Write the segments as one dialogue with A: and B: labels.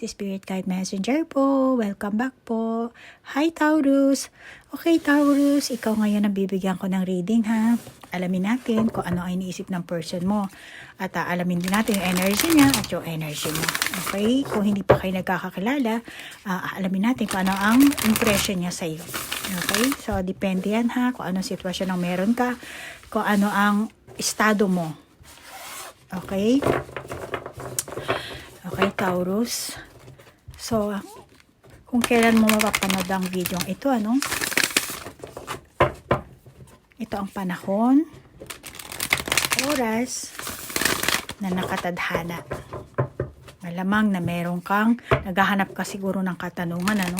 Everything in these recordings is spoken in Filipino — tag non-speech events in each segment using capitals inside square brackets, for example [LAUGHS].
A: guys, Spirit Guide Messenger po. Welcome back po. Hi Taurus. Okay Taurus, ikaw ngayon ang bibigyan ko ng reading ha. Alamin natin kung ano ay iniisip ng person mo. At uh, alamin din natin yung energy niya at yung energy mo. Okay? Kung hindi pa kayo nagkakakilala, uh, alamin natin kung ano ang impression niya sa iyo. Okay? So, depende yan ha kung anong sitwasyon ang meron ka, kung ano ang estado mo. Okay? Okay, Taurus. So, kung kailan mo mapapanood ang video ito, ano? Ito ang panahon, oras, na nakatadhana. Malamang na meron kang, naghahanap ka siguro ng katanungan, ano?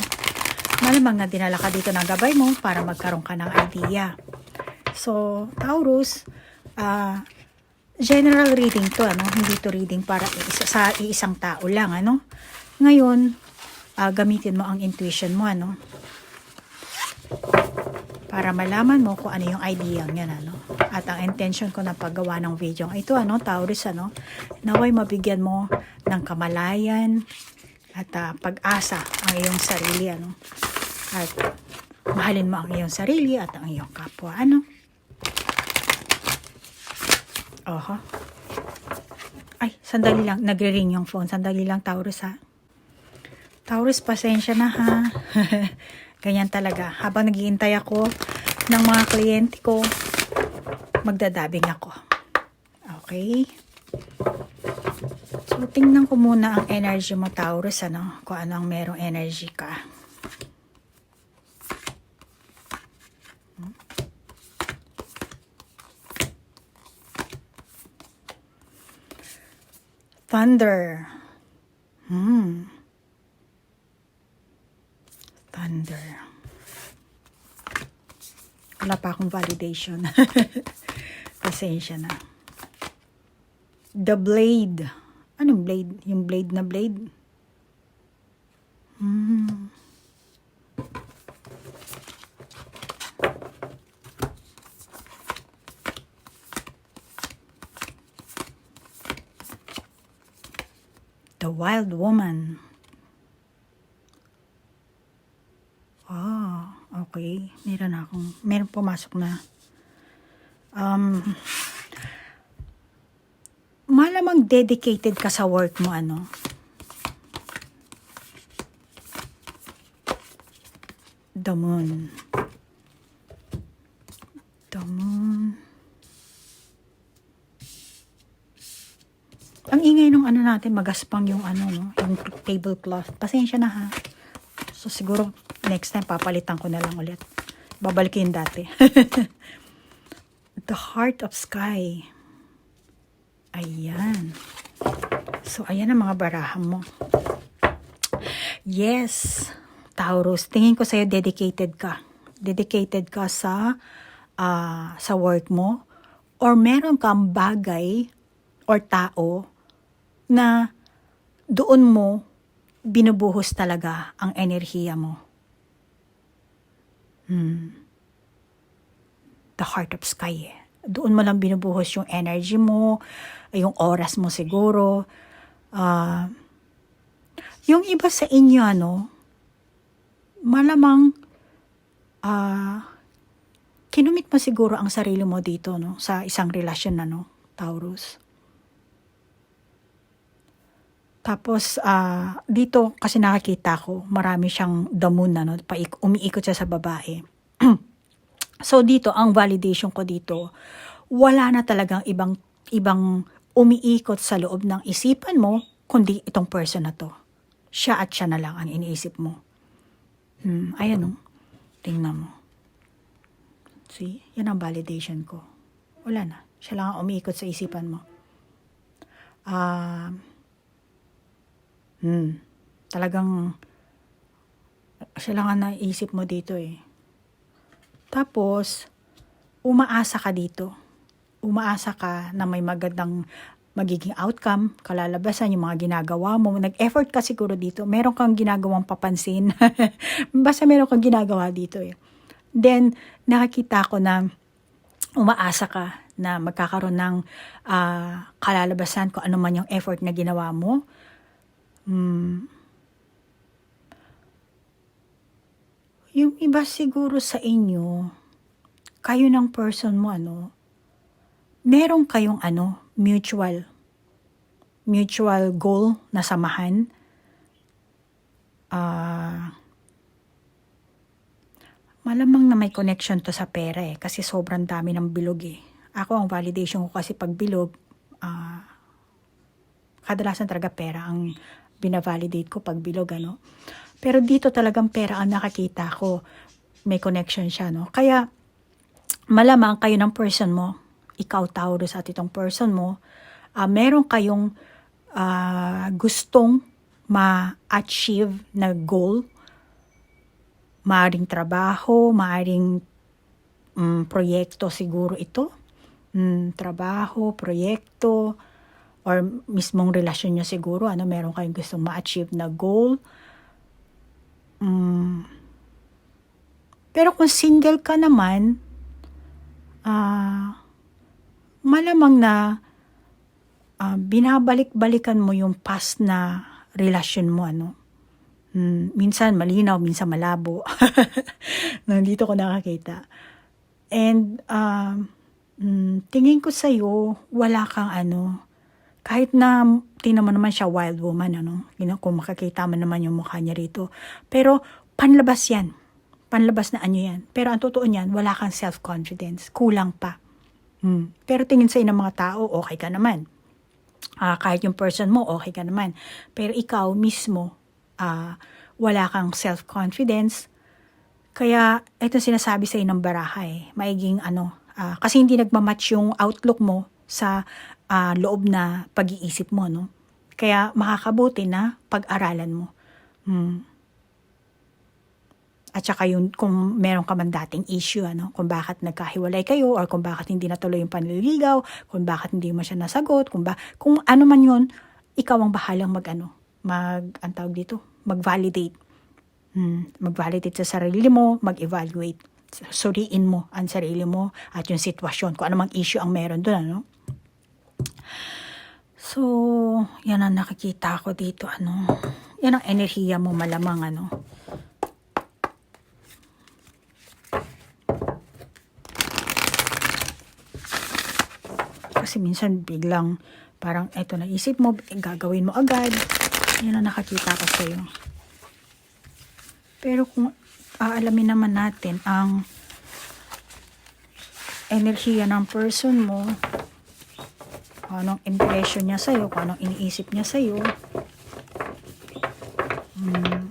A: Malamang na dinala ka dito ng gabay mo para magkaroon ka ng idea. So, Taurus, ah, uh, general reading to, ano? Hindi to reading para isa, sa iisang tao lang, ano? Ngayon, uh, gamitin mo ang intuition mo, ano? Para malaman mo kung ano yung idea niyan, ano? At ang intention ko na paggawa ng video ito, ano, Taurus, ano? Naway mabigyan mo ng kamalayan at uh, pag-asa ang iyong sarili, ano? At mahalin mo ang iyong sarili at ang iyong kapwa, ano? Oho. Ay, sandali lang. Nagre-ring yung phone. Sandali lang, Taurus, ha? Taurus, pasensya na, ha? [LAUGHS] Ganyan talaga. Habang naghihintay ako ng mga kliyente ko, magdadabing ako. Okay? So, tingnan ko muna ang energy mo, Taurus, ano? Kung ano ang merong energy ka. Thunder. Hmm. Thunder. Wala pa akong validation. [LAUGHS] Pasensya na. The blade. Anong blade? Yung blade na blade? Hmm. The Wild Woman. Ah, okay. Meron akong, meron pumasok na. Um, malamang dedicated ka sa work mo, ano? The Moon. The Moon. Ang ingay nung ano natin, magaspang yung ano, no? Yung tablecloth. Pasensya na ha. So siguro next time papalitan ko na lang ulit. Babalikin dati. [LAUGHS] The Heart of Sky. Ayan. So ayan ang mga barahan mo. Yes. Taurus, tingin ko sa'yo dedicated ka. Dedicated ka sa uh, sa work mo or meron kang bagay or tao na doon mo binubuhos talaga ang enerhiya mo. Hmm. The heart of sky. Eh. Doon mo lang binubuhos yung energy mo, yung oras mo siguro. Uh, yung iba sa inyo, ano, malamang uh, kinumit mo siguro ang sarili mo dito, no, sa isang relasyon, ano, Taurus. Tapos, uh, dito kasi nakakita ko, marami siyang the moon na, no? Paik, umiikot siya sa babae. [CLEARS THROAT] so, dito, ang validation ko dito, wala na talagang ibang, ibang umiikot sa loob ng isipan mo, kundi itong person na to. Siya at siya na lang ang iniisip mo. Hmm, ayan o. Tingnan mo. See? Yan ang validation ko. Wala na. Siya lang ang umiikot sa isipan mo. Ah... Uh, Hmm. Talagang siya lang ang naisip mo dito eh. Tapos, umaasa ka dito. Umaasa ka na may magandang magiging outcome, kalalabasan, yung mga ginagawa mo. Nag-effort ka siguro dito. Meron kang ginagawang papansin. [LAUGHS] Basta meron kang ginagawa dito eh. Then, nakakita ko na umaasa ka na magkakaroon ng uh, kalalabasan kung ano man yung effort na ginawa mo Hmm. Yung iba siguro sa inyo, kayo ng person mo ano, meron kayong ano, mutual mutual goal na samahan. Uh, malamang na may connection to sa pera eh, kasi sobrang dami ng bilog eh. Ako, ang validation ko kasi pag bilog, uh, kadalasan talaga pera ang binavalidate ko pag bilog, ano. Pero dito talagang pera ang nakakita ko. May connection siya, no. Kaya, malamang kayo ng person mo, ikaw Taurus at itong person mo, ah, meron kayong ah, gustong ma-achieve na goal, maaring trabaho, maaring mm, proyekto siguro ito, mm, trabaho, proyekto, or mismong relasyon nyo siguro, ano, meron kayong gustong ma-achieve na goal. Mm. Pero kung single ka naman, ah, malamang na ah, binabalik-balikan mo yung past na relasyon mo, ano. Mm, minsan malinaw, minsan malabo. [LAUGHS] Nandito ko nakakita. And um, mm, tingin ko sa'yo, wala kang ano, kahit na tingnan mo naman siya wild woman, ano, you know, kung makakita mo naman yung mukha niya rito. Pero panlabas yan. Panlabas na ano yan. Pero ang totoo niyan, wala kang self-confidence. Kulang pa. Hmm. Pero tingin sa'yo ng mga tao, okay ka naman. Ah, kahit yung person mo, okay ka naman. Pero ikaw mismo, ah, wala kang self-confidence. Kaya, ito sinasabi sa'yo ng baraha eh. Maiging ano, ah, kasi hindi nagmamatch yung outlook mo sa ah, loob na pag-iisip mo, no? Kaya makakabuti na pag-aralan mo. Hmm. At saka yung kung meron ka man dating issue, ano, kung bakit nagkahiwalay kayo or kung bakit hindi natuloy yung panliligaw, kung bakit hindi mo siya nasagot, kung ba, kung ano man yun, ikaw ang bahalang mag ano, mag, ang tawag dito, mag-validate. Hmm, mag-validate sa sarili mo, mag-evaluate. Suriin mo ang sarili mo at yung sitwasyon, kung anumang issue ang meron doon, ano. So, yan ang nakikita ko dito, ano. Yan ang enerhiya mo malamang, ano. Kasi minsan biglang parang eto na isip mo, gagawin mo agad. Yan ang nakakita ko sa'yo. Pero kung aalamin naman natin ang enerhiya ng person mo, kung anong impression niya sa'yo, kung anong iniisip niya sa'yo, hmm,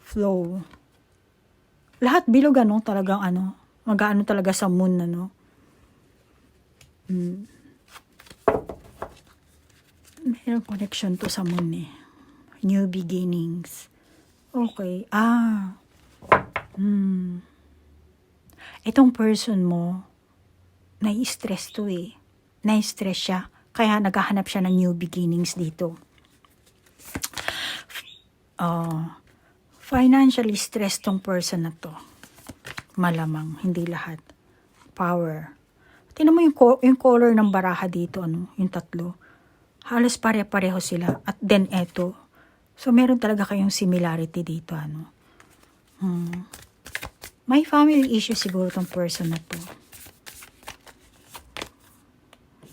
A: flow. Lahat bilog ano, talagang ano, mag-ano talaga sa moon ano. Hmm. Mayroong connection to sa moon eh. New beginnings. Okay. Ah. Hmm. Itong person mo, nai-stress to eh. Nai-stress siya. Kaya naghahanap siya ng new beginnings dito. Oh, financially stressed tong person na to. Malamang, hindi lahat. Power. Tingnan mo yung, co- yung color ng baraha dito, ano, yung tatlo. Halos pare-pareho sila. At then eto. So, meron talaga kayong similarity dito, ano. Hmm. May family issue siguro tong person na to.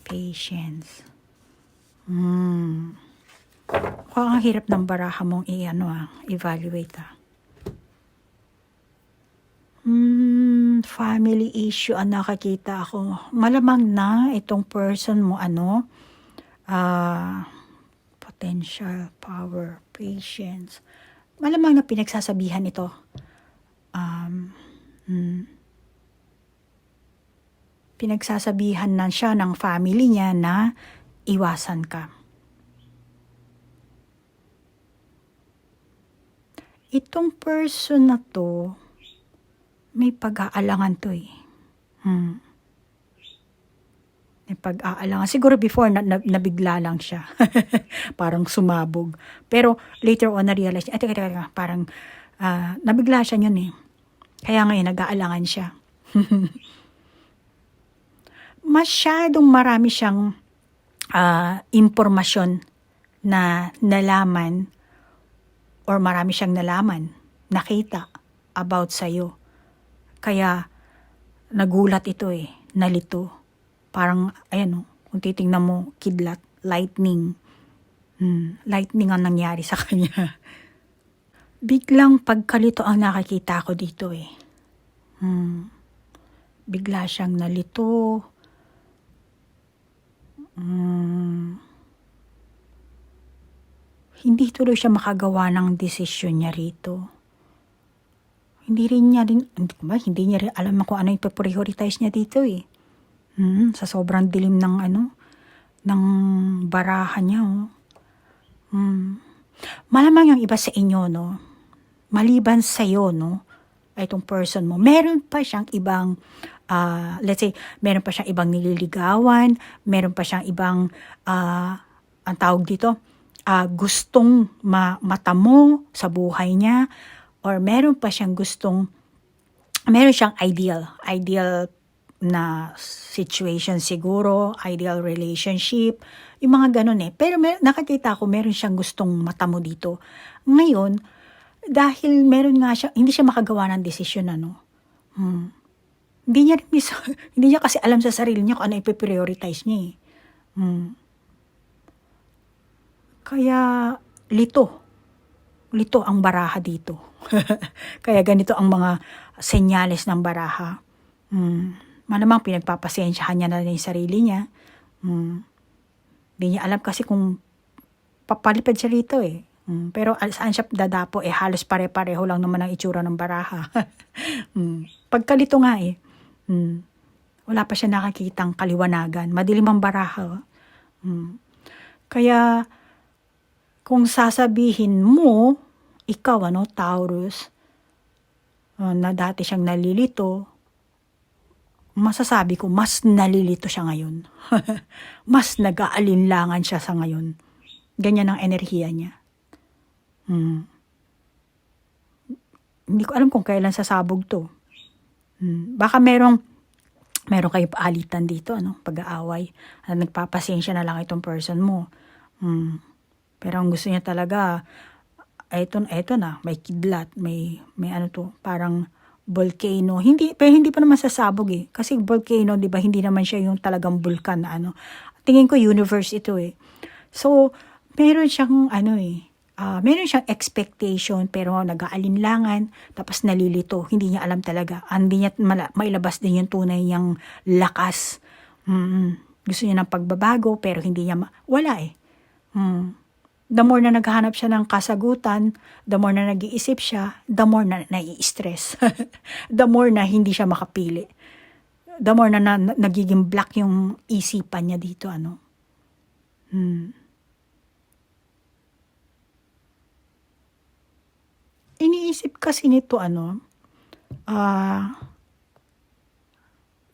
A: Patience. Hmm. Kung ang hirap ng baraha mong i-ano ah, evaluate ah. Hmm, family issue ang nakakita ako. Malamang na itong person mo ano, ah, potential, power, patience. Malamang na pinagsasabihan ito. Um, hmm, pinagsasabihan na siya ng family niya na iwasan ka. Itong person na to, may pag-aalangan to eh. Hmm. May pag-aalangan. Siguro before, na, na, nabigla lang siya. [LAUGHS] parang sumabog. Pero later on, na-realize, ay, teka, teka, teka, parang ah, nabigla siya yun eh. Kaya ngayon, nag-aalangan siya. [LAUGHS] Masyadong marami siyang ah, impormasyon na nalaman or marami siyang nalaman, nakita about sa'yo. Kaya nagulat ito eh, nalito. Parang, ayan o, kung titingnan mo, kidlat, lightning. Hmm, lightning ang nangyari sa [LAUGHS] kanya. Biglang pagkalito ang nakakita ko dito eh. Hmm. Bigla siyang nalito. Hmm. Hindi tuloy siya makagawa ng desisyon niya rito. Hindi rin niya rin, hindi, ba, hindi niya rin alam kung ano yung prioritize niya dito eh. Hmm, sa sobrang dilim ng ano, ng baraha niya oh. Hmm. Malamang yung iba sa inyo, no? Maliban sa iyo, no? Itong person mo, meron pa siyang ibang, ah, let's say, meron pa siyang ibang nililigawan, meron pa siyang ibang, ah, ang tawag dito, ah, gustong ma- matamo sa buhay niya, or meron pa siyang gustong, meron siyang ideal, ideal na situation siguro, ideal relationship, yung mga ganun eh. Pero mer- nakakita ko, meron siyang gustong matamo dito. Ngayon, dahil meron nga siya, hindi siya makagawa ng desisyon ano. Hmm. Hindi niya rin mis- [LAUGHS] hindi niya kasi alam sa sarili niya kung ano ipiprioritize niya eh. Hmm. Kaya lito. Lito ang baraha dito. [LAUGHS] Kaya ganito ang mga senyales ng baraha. Hmm. Malamang pinagpapasensyahan niya na yung sarili niya. Hmm. Hindi niya alam kasi kung papalipad siya rito eh. Hmm. Pero saan siya dadapo eh halos pare-pareho lang naman ang itsura ng baraha. hmm. [LAUGHS] Pagkalito nga eh. Hmm. Wala pa siya nakakitang kaliwanagan. Madilim ang baraha. Hmm. Kaya kung sasabihin mo, ikaw ano, Taurus, uh, na dati siyang nalilito, masasabi ko, mas nalilito siya ngayon. [LAUGHS] mas nag-aalinlangan siya sa ngayon. Ganyan ang enerhiya niya. Hmm. Hindi ko alam kung kailan sasabog to. Hmm. Baka merong meron kayo paalitan dito, ano, pag-aaway. Uh, nagpapasensya na lang itong person mo. Hmm. Pero ang gusto niya talaga, eto, eto na, may kidlat, may, may ano to, parang volcano. Hindi, pero hindi pa naman sasabog eh. Kasi volcano, di ba, hindi naman siya yung talagang vulkan na ano. Tingin ko universe ito eh. So, meron siyang ano eh, ah, meron siyang expectation pero nag-aalinlangan tapos nalilito. Hindi niya alam talaga. Hindi niya mailabas din yung tunay niyang lakas. Mm, gusto niya ng pagbabago pero hindi niya wala eh. Mm. The more na naghahanap siya ng kasagutan, the more na nag-iisip siya, the more na nai-stress. [LAUGHS] the more na hindi siya makapili. The more na, na nagiging black yung isipan niya dito, ano. Hmm. Iniisip kasi nito, ano, ah,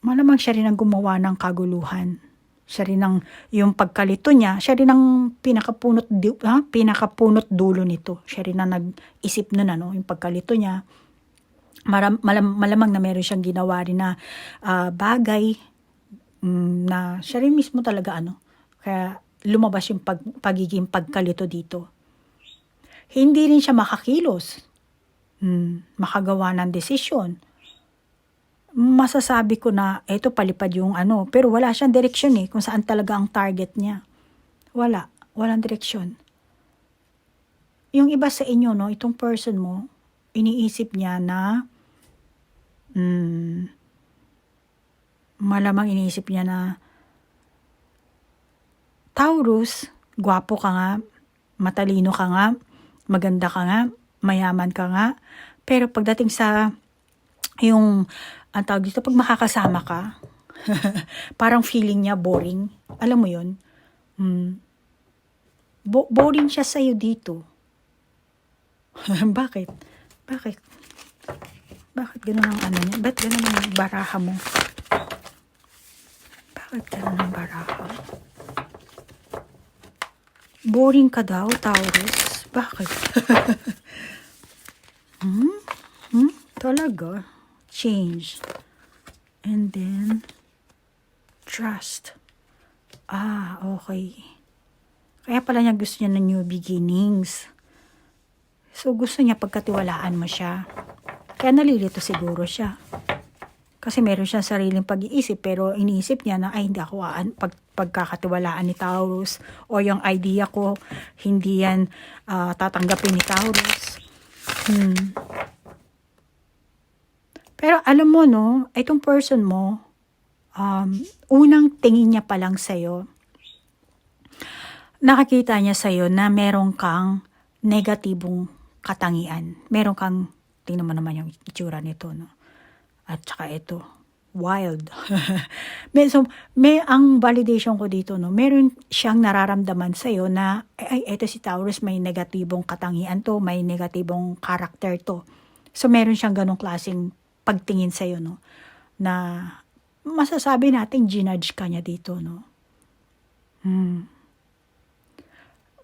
A: malamang siya rin ang gumawa ng kaguluhan siya rin ang, yung pagkalito niya, siya rin ang pinakapunot, ha? pinakapunot dulo nito. Siya rin ang nag-isip nun, ano, yung pagkalito niya. Maram, malam, malamang na meron siyang ginawa rin na uh, bagay um, na siya rin mismo talaga, ano, kaya lumabas yung pag, pagiging pagkalito dito. Hindi rin siya makakilos, hmm, makagawa ng desisyon masasabi ko na eto palipad yung ano, pero wala siyang direksyon eh, kung saan talaga ang target niya. Wala, walang direksyon. Yung iba sa inyo, no, itong person mo, iniisip niya na, hmm, malamang iniisip niya na, Taurus, gwapo ka nga, matalino ka nga, maganda ka nga, mayaman ka nga, pero pagdating sa yung ang tawag dito, pag makakasama ka, [LAUGHS] parang feeling niya boring. Alam mo yun? Hmm. Bo- boring siya sa'yo dito. [LAUGHS] Bakit? Bakit? Bakit ganun ang ano niya? Ba't ganun ang baraha mo? Bakit ganun ang baraha? Boring ka daw, Taurus. Bakit? [LAUGHS] hmm? Hmm? Talaga? change, and then trust. Ah, okay. Kaya pala niya gusto niya ng new beginnings. So gusto niya pagkatiwalaan mo siya. Kaya nalilito siguro siya. Kasi meron siyang sariling pag-iisip pero iniisip niya na ay hindi ako aan, pag, pagkakatiwalaan ni Taurus o yung idea ko hindi yan ah, tatanggapin ni Taurus. Hmm. Pero alam mo no, itong person mo, um, unang tingin niya pa lang sa'yo, nakakita niya sa'yo na meron kang negatibong katangian. Meron kang, tingnan mo naman yung itsura nito, no? At saka ito, wild. [LAUGHS] may, so, may, ang validation ko dito, no? Meron siyang nararamdaman sa'yo na, ay, eto si Taurus, may negatibong katangian to, may negatibong karakter to. So, meron siyang ganong klaseng pagtingin sa'yo, no? Na masasabi natin, ginudge ka niya dito, no? Hmm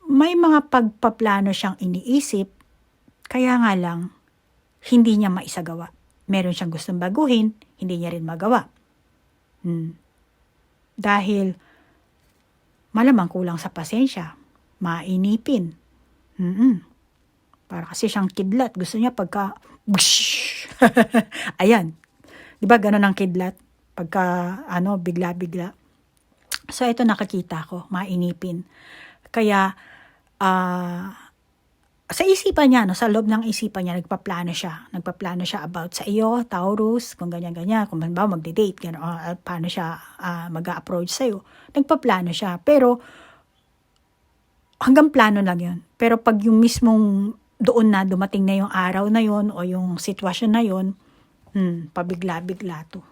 A: may mga pagpaplano siyang iniisip, kaya nga lang, hindi niya maisagawa. Meron siyang gustong baguhin, hindi niya rin magawa. Hmm. Dahil, malamang kulang sa pasensya, mainipin. Mm-mm. Para kasi siyang kidlat. Gusto niya pagka, [LAUGHS] ayan. Di ba ganun ang kidlat? Pagka, ano, bigla-bigla. So, ito nakakita ko, mainipin. Kaya, ah sa isipan niya, no, sa loob ng isipan niya, nagpaplano siya. Nagpaplano siya about sa iyo, Taurus, kung ganyan-ganyan, kung ba magde-date, gano'n, o paano siya uh, mag-approach sa'yo. Nagpaplano siya. Pero, hanggang plano lang yun. Pero pag yung mismong doon na, dumating na yung araw na yon o yung sitwasyon na yon hmm, pabigla-bigla to.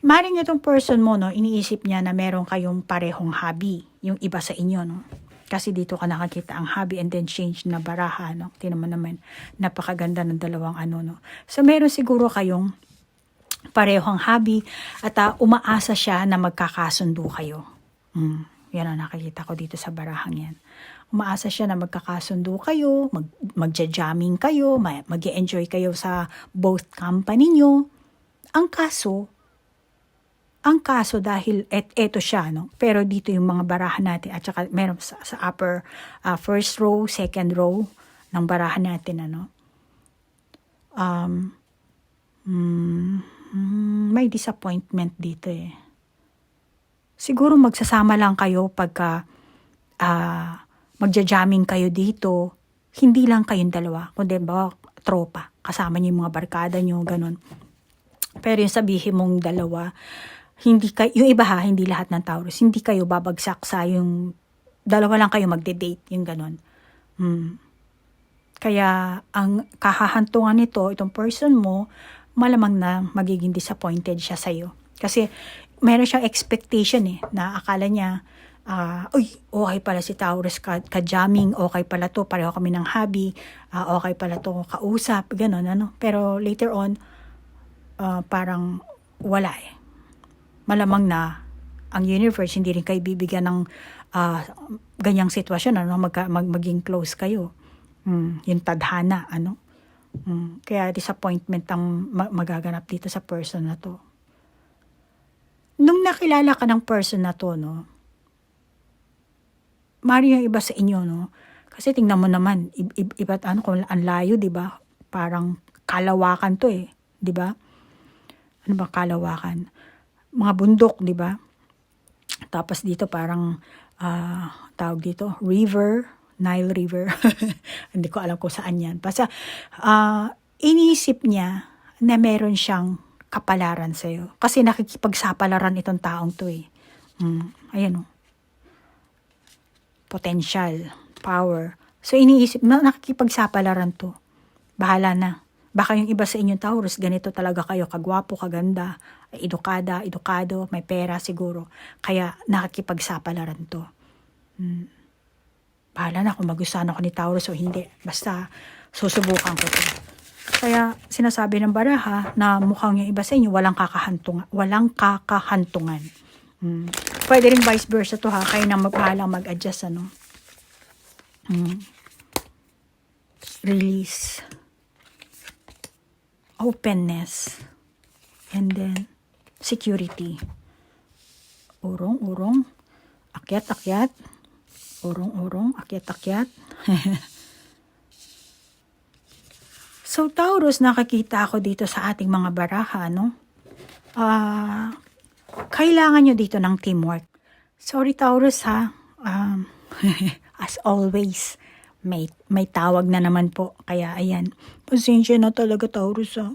A: Maring itong person mo, no, iniisip niya na meron kayong parehong hobby, yung iba sa inyo, no kasi dito ka nakakita ang hobby and then change na baraha, no? Tingnan mo naman, napakaganda ng dalawang ano, no? So, meron siguro kayong parehong hobby at uh, umaasa siya na magkakasundo kayo. Mm, yan ang nakikita ko dito sa barahang yan. Umaasa siya na magkakasundo kayo, mag, magja-jamming kayo, mag enjoy kayo sa both company nyo. Ang kaso, ang kaso dahil et eto siya, no? Pero dito yung mga barahan natin at saka meron sa, sa upper uh, first row, second row ng barahan natin, ano? Um, mm, may disappointment dito eh. Siguro magsasama lang kayo pagka uh, magja-jamming kayo dito. Hindi lang kayong dalawa, kundi ba tropa. Kasama niyo yung mga barkada niyo, ganun. Pero yung sabihin mong dalawa, hindi kayo, yung iba ha, hindi lahat ng Taurus, hindi kayo babagsak sa yung dalawa lang kayo magde-date, yung ganon. Hmm. Kaya ang kahahantungan nito, itong person mo, malamang na magiging disappointed siya sa'yo. Kasi meron siyang expectation eh, na akala niya, uh, uy, okay pala si Taurus ka, ka-jamming, okay pala to, pareho kami ng hobby, uh, okay pala to kausap, gano'n, ano. Pero later on, uh, parang wala eh malamang na ang universe hindi rin kayo bibigyan ng uh, ganyang sitwasyon ano mag, mag maging close kayo. Hmm, yung tadhana ano? Hmm, kaya disappointment ang magaganap dito sa person na to. Nung nakilala ka ng person na to no mari yung iba sa inyo no? Kasi tingnan mo naman iba't ano kung ang layo di ba? Parang kalawakan to eh di ba? Ano ba kalawakan mga bundok, di ba? Tapos dito parang uh, tawag dito, river, Nile River. [LAUGHS] Hindi ko alam kung saan yan. Basta uh, iniisip niya na meron siyang kapalaran sa'yo. Kasi nakikipagsapalaran itong taong to eh. Mm, ayan o. Oh. Potential, power. So iniisip, na nakikipagsapalaran to. Bahala na. Baka yung iba sa inyong Taurus, ganito talaga kayo, kagwapo, kaganda, edukada, edukado, may pera siguro. Kaya nakikipagsapalaran to. Hmm. Bahala na kung magustuhan ako ni Taurus o hindi. Basta susubukan ko to. Kaya sinasabi ng baraha na mukhang yung iba sa inyo walang kakahantungan. Walang kakahantungan. Hmm. Pwede rin vice versa to ha. Kayo nang magpahalang mag-adjust ano. Hmm. Release openness, and then security. Urong-urong, akyat-akyat, urong-urong, akyat-akyat. [LAUGHS] So, Taurus, nakakita ako dito sa ating mga baraha, no? Ah, kailangan nyo dito ng teamwork. Sorry, Taurus, ha? Um, [LAUGHS] as always, may, may tawag na naman po. Kaya, ayan. Pasensya na talaga, Taurus, ha?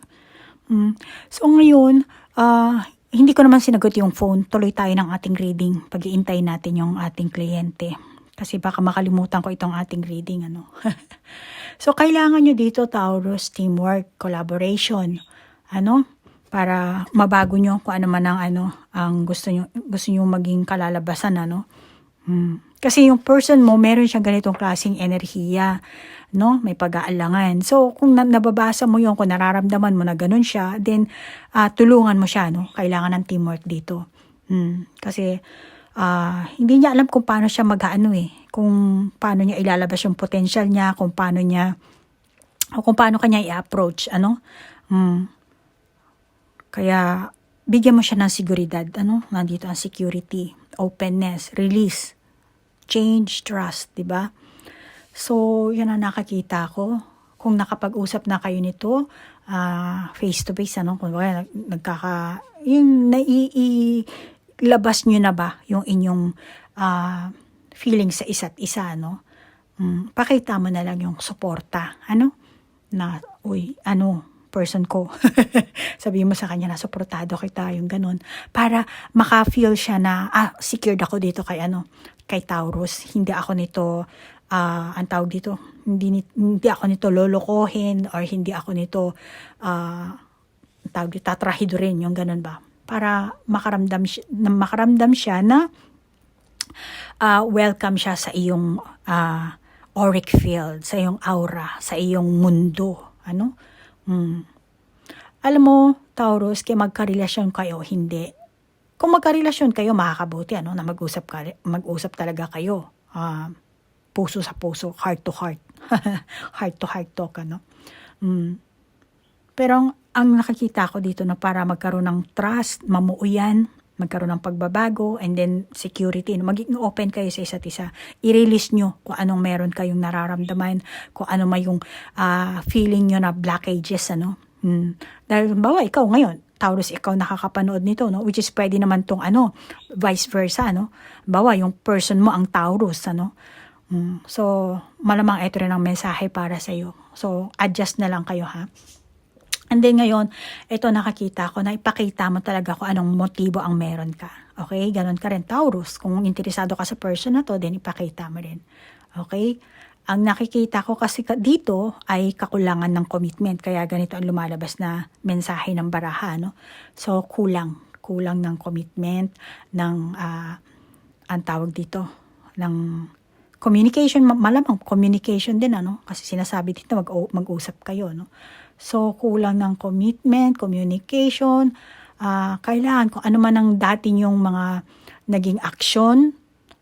A: Mm. So, ngayon, ah, hindi ko naman sinagot yung phone. Tuloy tayo ng ating reading. pag natin yung ating kliyente. Kasi baka makalimutan ko itong ating reading, ano. [LAUGHS] so, kailangan nyo dito, Taurus, teamwork, collaboration. Ano? Para mabago nyo kung ano man ang, ano, ang gusto nyo, gusto nyo maging kalalabasan, ano. Hmm. Kasi yung person mo, meron siyang ganitong klaseng enerhiya, no? May pag-aalangan. So, kung na- nababasa mo yon kung nararamdaman mo na ganun siya, then ah, tulungan mo siya, no? Kailangan ng teamwork dito. Hmm. Kasi ah, hindi niya alam kung paano siya mag-ano eh. Kung paano niya ilalabas yung potential niya, kung paano niya o kung paano kanya i-approach, ano? Hmm. Kaya bigyan mo siya ng seguridad, ano? Nandito ang security, openness, release, change, trust, 'di ba? So, yan ang nakakita ko. Kung nakapag-usap na kayo nito, ah, face to face, ano, kung baga, nag- nagkaka, yung naiilabas nyo na ba yung inyong ah, feeling sa isa't isa, no? Mm, pakita mo na lang yung suporta, ano? Na, uy, ano, person ko. [LAUGHS] Sabihin mo sa kanya na suportado kita, yung ganun. Para maka-feel siya na, ah, secured ako dito kay ano, kay Taurus. Hindi ako nito, ah, ang tawag dito, hindi, hindi ako nito lolokohin or hindi ako nito, ang tawag dito, tatrahido rin, yung ganun ba. Para makaramdam, siya, makaramdam siya na ah, welcome siya sa iyong ah, auric field, sa iyong aura, sa iyong mundo. Ano? Mm. Alam mo, Taurus, kaya magkarelasyon kayo, hindi. Kung magkarelasyon kayo, makakabuti, ano, na mag-usap, ka, mag-usap talaga kayo. Ah, puso sa puso, heart to heart. [LAUGHS] heart to heart talk, ano. Mm. Pero ang, ang nakikita ko dito na para magkaroon ng trust, mamuuyan, magkaroon ng pagbabago, and then security. Maging open kayo sa isa't isa. I-release nyo kung anong meron kayong nararamdaman, kung ano may yung ah, feeling nyo na blockages, ano. Hmm. Dahil, bawa, ikaw ngayon, Taurus, ikaw nakakapanood nito, no? Which is pwede naman tong ano, vice versa, no? Bawa, yung person mo ang Taurus, ano? Hmm. So, malamang ito rin ang mensahe para sa iyo. So, adjust na lang kayo, ha? And then ngayon, ito nakakita ko na ipakita mo talaga kung anong motibo ang meron ka. Okay? Ganon ka rin, Taurus. Kung interesado ka sa person na to, then ipakita mo rin. Okay? Ang nakikita ko kasi ka- dito ay kakulangan ng commitment. Kaya ganito ang lumalabas na mensahe ng baraha. No? So, kulang. Kulang ng commitment, ng, ah, ang tawag dito, ng communication, ma- malamang communication din, ano? Kasi sinasabi dito mag- mag-usap kayo, no? So, kulang ng commitment, communication, ah, kailangan kung ano man ang dati yung mga naging aksyon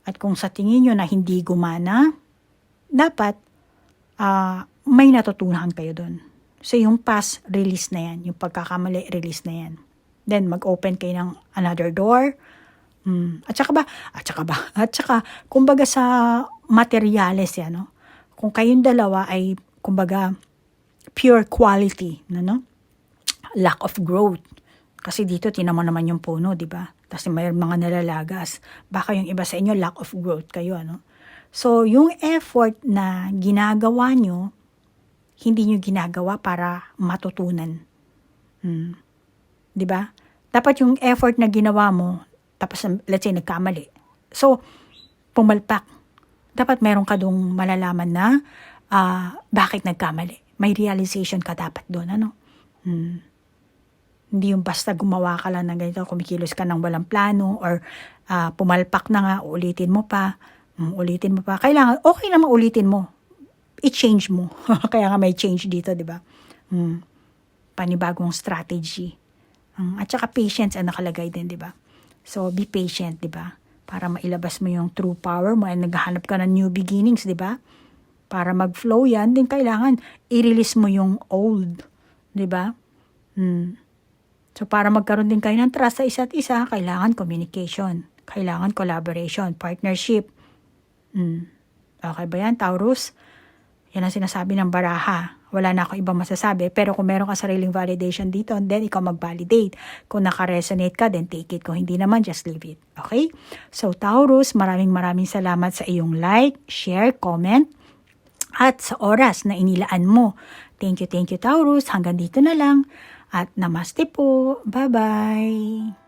A: at kung sa tingin nyo na hindi gumana, dapat ah, may natutunan kayo doon. So, yung past, release na yan. Yung pagkakamali, release na yan. Then, mag-open kayo ng another door. Mm. At saka ba, at saka ba, [LAUGHS] at saka, kumbaga sa materyales yan, no? Kung kayong dalawa ay, kumbaga, pure quality, no? Lack of growth. Kasi dito, tinamo naman yung puno, di ba? Tapos may mga nalalagas. Baka yung iba sa inyo, lack of growth kayo, ano? So, yung effort na ginagawa nyo, hindi nyo ginagawa para matutunan. Hmm. 'di ba? Dapat yung effort na ginawa mo, tapos let's say nagkamali. So, pumalpak. Dapat meron ka dong malalaman na ah, bakit nagkamali. May realization ka dapat doon, ano? Hmm. Hindi yung basta gumawa ka lang ng ganito, kumikilos ka ng walang plano or ah, pumalpak na nga, ulitin mo pa, mm, ulitin mo pa. Kailangan, okay na maulitin mo. I-change mo. [LAUGHS] Kaya nga may change dito, di ba? Hmm. Panibagong strategy. Mm, at saka patience ang nakalagay din, di ba? So, be patient, di ba? Para mailabas mo yung true power mo and naghahanap ka ng new beginnings, di ba? Para mag-flow yan, din kailangan i-release mo yung old, ba? Hmm. So, para magkaroon din kayo ng trust sa isa't isa, kailangan communication, kailangan collaboration, partnership. Hmm. Okay ba yan, Taurus? Yan ang sinasabi ng baraha. wala na akong ibang masasabi. Pero kung meron ka sariling validation dito, then ikaw mag-validate. Kung naka-resonate ka, then take it. Kung hindi naman, just leave it. Okay? So, Taurus, maraming maraming salamat sa iyong like, share, comment, at sa oras na inilaan mo. Thank you, thank you, Taurus. Hanggang dito na lang. At namaste po. Bye-bye.